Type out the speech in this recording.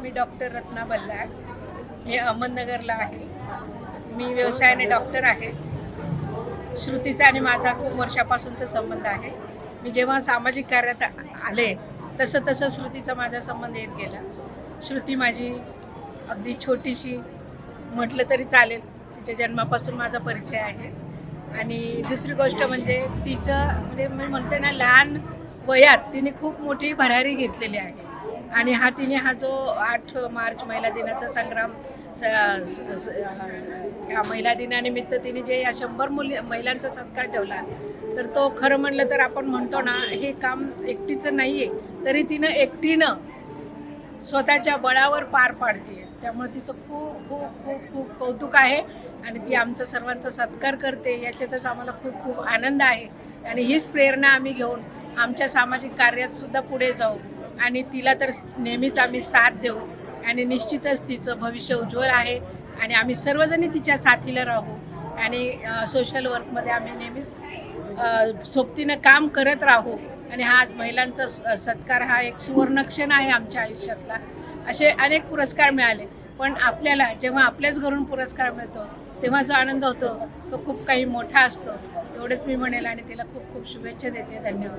मी doctor Ratna Ballal. मी अहमदनगरला आहे. मी व्यवसायाने डॉक्टर आहे. श्रुतीचा आणि माझा खूप वर्षापासूनचा संबंध आहे. मी जेव्हा सामाजिक कार्यात आले तसं तसं श्रुतीचा माझा संबंध येत गेला. श्रुती माझी अगदी छोटीशी म्हटलं तरी चालेल. तिच्या जन्मापासून माझा परिचय आहे. आणि दुसरी गोष्ट म्हणजे तिचं म्हणजे मी म्हणते ना लहान वयात तिने खूप मोठी भरारी घेतलेली आहे. आणि हा तिने हा जो आठ मार्च महिला दिनाचा संग्राम स- या महिला दिनानिमित्त तिने जे या शंभर मुली महिलांचा सत्कार ठेवला तर तो खरं म्हणलं तर आपण म्हणतो ना हे काम एकटीचं नाही आहे तरी तिनं एकटीनं स्वतःच्या बळावर पार पाडते त्यामुळे तिचं खूप खूप खूप खूप कौतुक आहे आणि ती आमचा सर्वांचा सत्कार करते. याच्यातच आम्हाला खूप खूप आनंद आहे आणि हीच प्रेरणा आम्ही घेऊन आमच्या सामाजिक कार्यात सुद्धा पुढे जाऊ. आणि तिला तर नेहमीच आम्ही साथ देऊ आणि निश्चितच तिचं भविष्य उज्ज्वल आहे आणि आम्ही सर्वजणी तिच्या साथीला राहू आणि सोशल वर्कमध्ये आम्ही नेहमीच सोबतीनं काम करत राहू आणि हा आज महिलांचा स- सत्कार हा एक सुवर्णक्षण आहे आमच्या आयुष्यातला. असे अनेक पुरस्कार मिळाले. पण आपल्याला जेव्हा आपल्याच घरून पुरस्कार मिळतो तेव्हा जो आनंद होतो तो खूप काही मोठा असतो. एवढंच मी म्हणेल आणि तिला खूप खूप शुभेच्छा देते. धन्यवाद.